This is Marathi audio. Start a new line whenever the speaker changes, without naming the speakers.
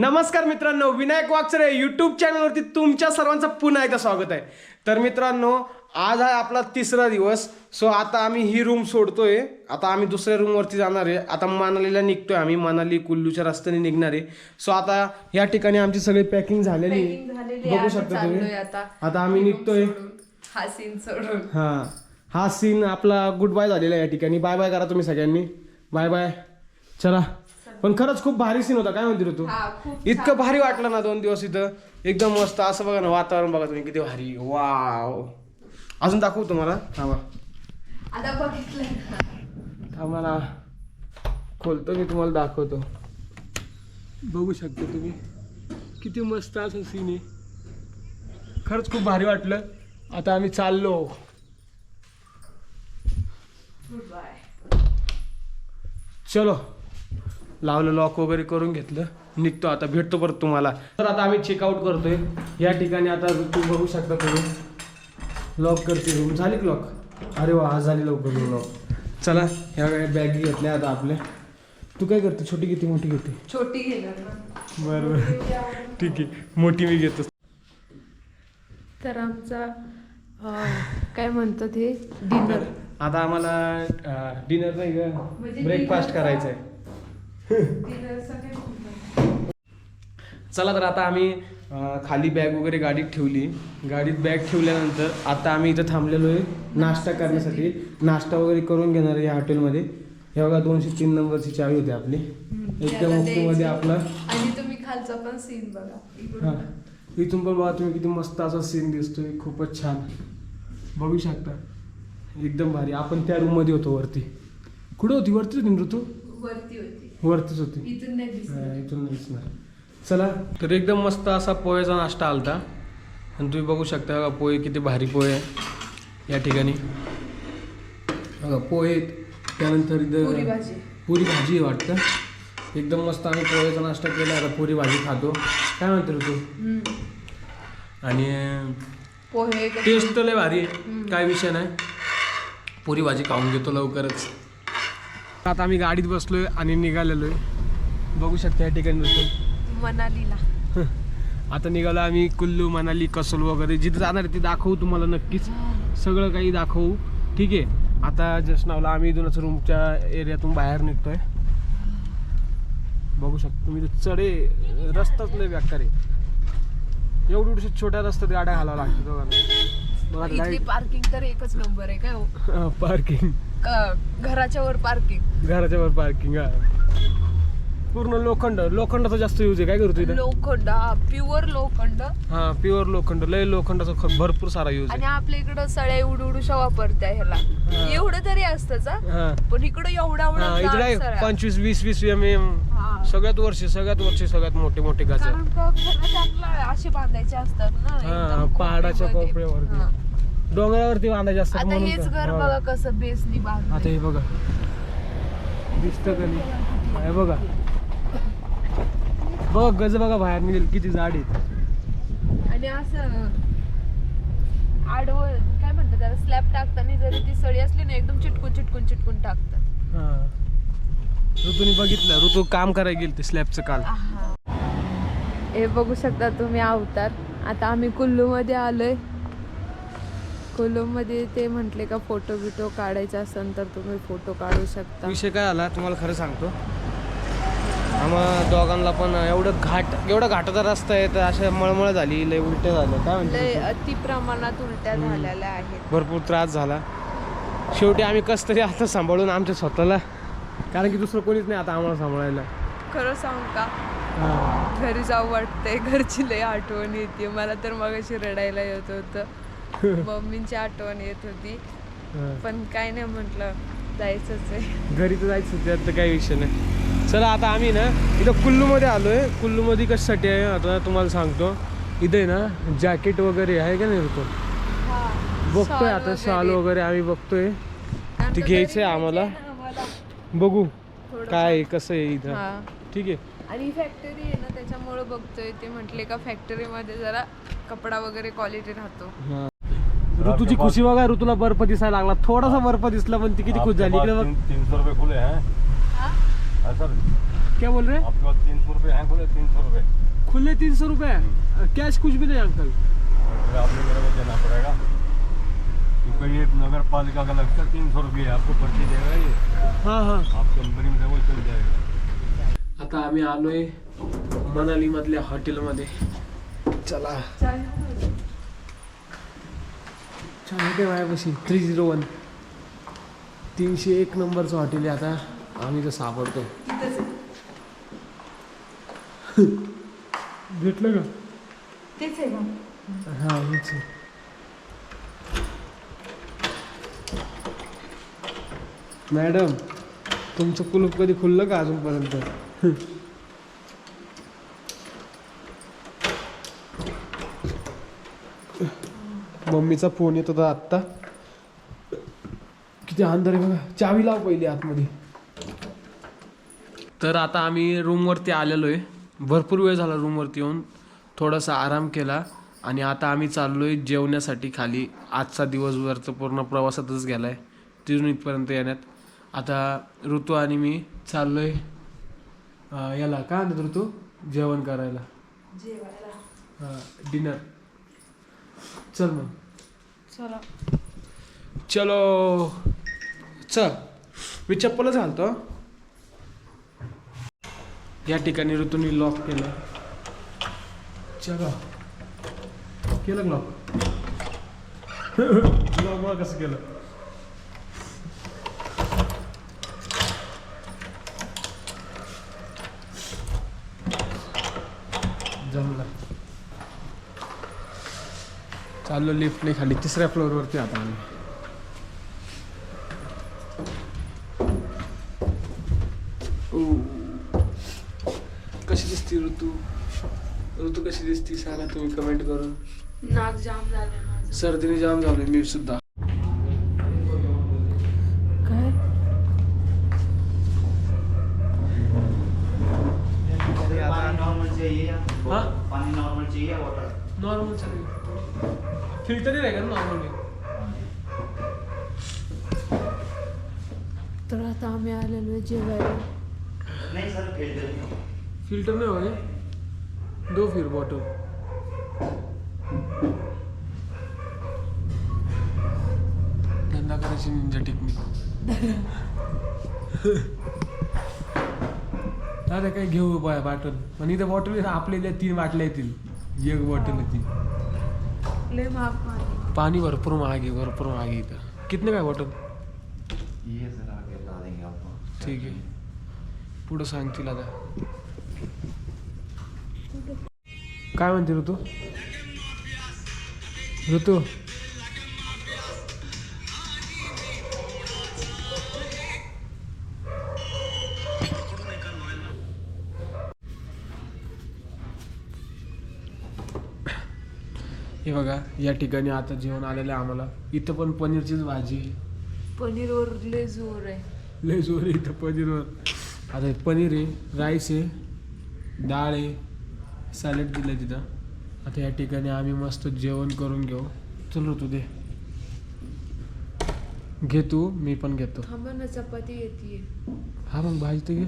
नमस्कार मित्रांनो विनायक वाकचरे युट्यूब चॅनलवरती तुमच्या सर्वांचं पुन्हा एकदा स्वागत आहे. तर मित्रांनो आज आहे आपला तिसरा दिवस सो आता आम्ही ही रूम सोडतोय. आता आम्ही दुसऱ्या रूमवरती जाणार आहे. आता मनालीला निघतोय आम्ही. मनाली कुल्लूच्या रस्त्याने निघणार आहे. सो आता या ठिकाणी आमची सगळी पॅकिंग झालेली आहे. बघू. शकता तुम्ही.
आता.
आम्ही निघतोय.
हा सीन सोडून.
हा. हा सीन आपला गुड बाय झालेला आहे या ठिकाणी. बाय बाय करा तुम्ही सगळ्यांनी. बाय बाय चला. पण खरंच खूप भारी सीन होता. काय म्हणते रे तू?
हा खूप
इतकं भारी वाटलं ना दोन दिवस इथं. एकदम मस्त असं बघा ना वातावरण बघा तुम्ही किती भारी. वाव. अजून दाखवू तुम्हाला? थांबा.
आता बघितलं ना.
थांबा ना. खोलतो मी तुम्हाला दाखवतो. बघू शकता तुम्ही. किती मस्त असं सीन आहे. खरंच खूप भारी वाटलं. आता आम्ही चाललो.
Goodbye.
चलो. लावलं लॉक वगैरे करून घेतलं. निघतो आता भेटतो परत तुम्हाला. तर आता आम्ही चेकआउट करतोय. या ठिकाणी आता ऋतू बघू शकता तुम्ही. लॉक करते रूम झाली लॉक अरे वा आज झाली लवकर लॉक चला ह्या बॅग घेतल्या आता आपल्या तू काय करते? छोटी घेते मोठी घेते?
छोटी
बरं बरं. ठीक आहे. मोठी मी घेतो.
तर आमचा काय म्हणतो ते? डिनर
आता आम्हाला डिनर नाही का ब्रेकफास्ट करायचं आहे चला तर आता आम्ही खाली बॅग वगैरे गाडीत ठेवली. गाडीत बॅग ठेवल्यानंतर आता आम्ही इथं थांबलेलो आहे नाश्ता करण्यासाठी. नाश्ता वगैरे करून घेणार आहे या हॉटेलमध्ये. हे बघा दोनशे तीन नंबरची चावी होती आपली. एकदम मध्ये आपला
आणि तुम्ही खालचा पण सीन बघा.
हा. इथून पण बघा तुम्ही किती मस्त असा सीन दिसतोय. खूपच छान. बघू शकता. एकदम भारी. आपण त्या रूममध्ये होतो वरती. कुठं होती? वरतीच होती ऋतू?
वरती होती.
वरतीच होती.
इथून नाही दिसत
हा, इथून नाही दिसणार. चला. तर एकदम मस्त असा पोहेचा नाश्ता आलता. आणि तुम्ही बघू शकता बघा पोहे किती भारी पोहे आहे. या ठिकाणी. बघा पोहे आहेत. त्यानंतर
पुरी
इथं
भाजी.
पुरी भाजी आहे वाटतं. एकदम मस्त आम्ही पोहेचा नाश्ता केला. आता पुरी भाजी खातो. काय म्हणतो तू
हम्म.
आणि
पोहे
टेस्ट तर लय भारी आहे. काय विषय नाही. पुरी भाजी खाऊन घेतो लवकरच. आता आम्ही गाडीत बसलोय आणि निघालेलो आहे बघू शकता या ठिकाणी बसतो
मनालीला.
आता निघालो आम्ही कुल्लू मनाली कसोल वगैरे. जिथे जाणार ते दाखवू तुम्हाला नक्कीच. सगळं काही दाखवू. ठीक आहे. आता जस्ट नावला आम्ही इथूनच रूमच्या एरियातून बाहेर निघतोय. बघू शकता तुम्ही चढे रस्ताच लय बेकार आहे. एवढी छोट्या रस्त्यात गाड्या घालाव्या लागतात
इथली पार्किंग तर एकच नंबर आहे काय हो?
पार्किंग
क- घराच्या वर पार्किंग
घराच्या वर पार्किंग पूर्ण लोखंड लोखंडाचा जास्त यूज आहे काय करतो इथं?
लोखंड हा प्युअर लोखंड.
हा प्युअर लोखंड लय लोखंडाचा ख- भरपूर सारा यूज
आणि
आहे.
आपल्या इकडं सळ्या उडू उडूशा वापरत्या ह्याला. एवढं तरी असतंच हा.
हा.
पण इकडं एवढा एवढा
हा, इकडे. पंचवीस वीस वीस एम एम
हा.
सगळ्यात वर्षी सगळ्यात वर्षी सगळ्यात मोठे मोठे
कारण का? असे बांधायचे असतात ना
हा,
एकदम
पहाडाच्या
कोपऱ्यामध्ये.
कोपऱ्यावरती. डोंगरावरती बांधायचे असतात
आता
म्हणून
हेच. घर
हा.
बघा कसं बेसनी
आता हे बघा. दिसत कधी हे बघा. बघ गज बघा बाहेर निघेल किती झाड आहेत.
आणि असं आडवं काय म्हणतात त्याला स्लॅब टाकताना जरी ती सळी असली ना एकदम चिटकून चिटकून चिटकून टाकतात.
हा. ऋतूने बघितलं ऋतू काम करायला गेल ते स्लॅबचं काल
हे बघू शकता तुम्ही अवतार. आता आम्ही कुल्लू मध्ये आलोय. कुल्लू मध्ये ते म्हंटले का फोटो बिटो काढायचा असेल तर तुम्ही फोटो काढू शकता.
विषय काय आला? तुम्हाला खरं सांगतो. आम्हा दोघांना पण एवढं घाट एवढा घाटाचा रस्ता आहे तर अशा मळमळ झाली लय उलट्या झाल्या. काय
लय
म्हणते
अति प्रमाणात उलट्या झालेल्या आहेत.
भरपूर त्रास झाला. शेवटी आम्ही कस तरी आता सांभाळून आमच्या स्वतःला. कारण की दुसरं कोणीच नाही आता आम्हाला सांभाळायला.
खरं सांगू का. घरी जाऊ वाटतंय घरची लय आठवण येते. मला तर मग अशी रडायला येत होतं. मम्मींची आठवण येत होती. पण काय नाही म्हटलं जायचंच आहे.
घरी तर जायचं त्यात तर काही विषय नाही. चला आता आम्ही ना इथं कुल्लूमध्ये आलो आहे कुल्लूमध्ये कशासाठी आहे. आता तुम्हाला सांगतो. इथे आहे ना जॅकेट वगैरे आहे का नाही ऋतू बघतोय आता शाल
वगैरे.
आम्ही बघतोय. ते
का
घ्यायचंय
घरी
आम्हाला. बघू काय आहे, कसं आहे इथं. ठीक आहे.
आणि फॅक्टरी आहे ना त्याच्यामुळे बघतोय ते म्हटले का फॅक्टरीमध्ये जरा कपडा वगैरे क्वालिटी राहतो.
हा. ऋतूची खुशी बघा ऋतूला बर्फ दिसायला लागला. थोडासा बर्फ दिसला पण ती किती खुश झाली. इकडे बघ.
तीन सौ रुपये खुले हैं। हाँ? सर।
क्या बोल रहे हैं?
आपके पास तीन सौ रुपये हैं खुले तीन सौ रुपये।
खुले तीन सौ रुपये कैश कुछ भी नहीं अंकल
और फिर आपने मेरे को देना पड़ेगा। क्योंकि ये नगर पालिका का लगता है तीन सौ रुपये आपको पर्ची देगा ये।
हां हां।
आप कंपनी में वो चल जाएगा।
आता आम्ही आलोय मनाली मधल्या हॉटेलमध्ये. चला. छान माझ्यापाशी थ्री झिरो वन तीनशे एक नंबरचं हॉटेल आहे आता. आम्ही तर सापडतो भेटलं का?
तेच आहे
हा हेच आहे. मॅडम तुमचं कुलूप कधी खुललं का अजूनपर्यंत? मम्मीचा फोन येत होता आत्ता. किती अंधार आहे बघा. चावी लाव पहिली आतमध्ये. तर आता आम्ही रूमवरती आलेलो आहे भरपूर वेळ झाला रूमवरती येऊन. थोडासा आराम केला आणि आता आम्ही चाललो आहे जेवण्यासाठी खाली. आजचा दिवसभरचा पूर्ण प्रवासातच गेला आहे तिथून इथपर्यंत येण्यात. आता ऋतू आणि मी चाललो आहे याला काय म्हणतात ऋतू जेवण करायला. डिनर चल मग.
चला.
चलो. चल. मी चप्पलच घालतो. या ठिकाणी ऋतूने लॉक केलं. चलो. केलं लॉक लॉक कसं केलं? चाललो लिफ्टने खाली तिसऱ्या फ्लोअरवरती आता आम्ही. कशी दिसती ऋतू? ऋतू कशी दिसती? सांगा तुम्ही कमेंट करून.
नाक जाम झालं
सर्दीने जाम झालोय मी सुद्धा.
पानी नॉर्मल चाहिए या
हाँ?
नॉर्मल चाहिए
फिल्टर नाही का नॉर्मल
तर आता आम्ही आलेलो आहे जेवायला
नहीं सर फिल्टर
फिल्टर नाही होय दो फिर बॉटल धंदा करायची निंजा टेक्निक दादा काय घेऊ बॉटल पण इथं बॉटल आपल्याला तीन बाटल्या येतील एक बॉटल येतील
लय महाग पाणी.
पाणी भरपूर महाग आहे भरपूर महाग आहे इथं. कितने काय बॉटल
ये सर आगे बता देंगे आपको
ठीक आहे. पुढं सांगतील आता. काय म्हणते ऋतू? ऋतू? हे बघा या ठिकाणी आता जेवण आलेलं आहे आम्हाला. इथं पण पनीरचीच भाजी आहे.
पनीरवर लय जोर आहे.
लय जोर आहे इथं पनीरवर. आता हे पनीर आहे राईस आहे डाळ आहे सॅलड दिलं तिथं. आता या ठिकाणी आम्ही मस्त जेवण करून घेऊ. चल तू दे. घे तू मी पण घेतो.
थांबा ना चपाती येते
हा मग भाजी तर घे.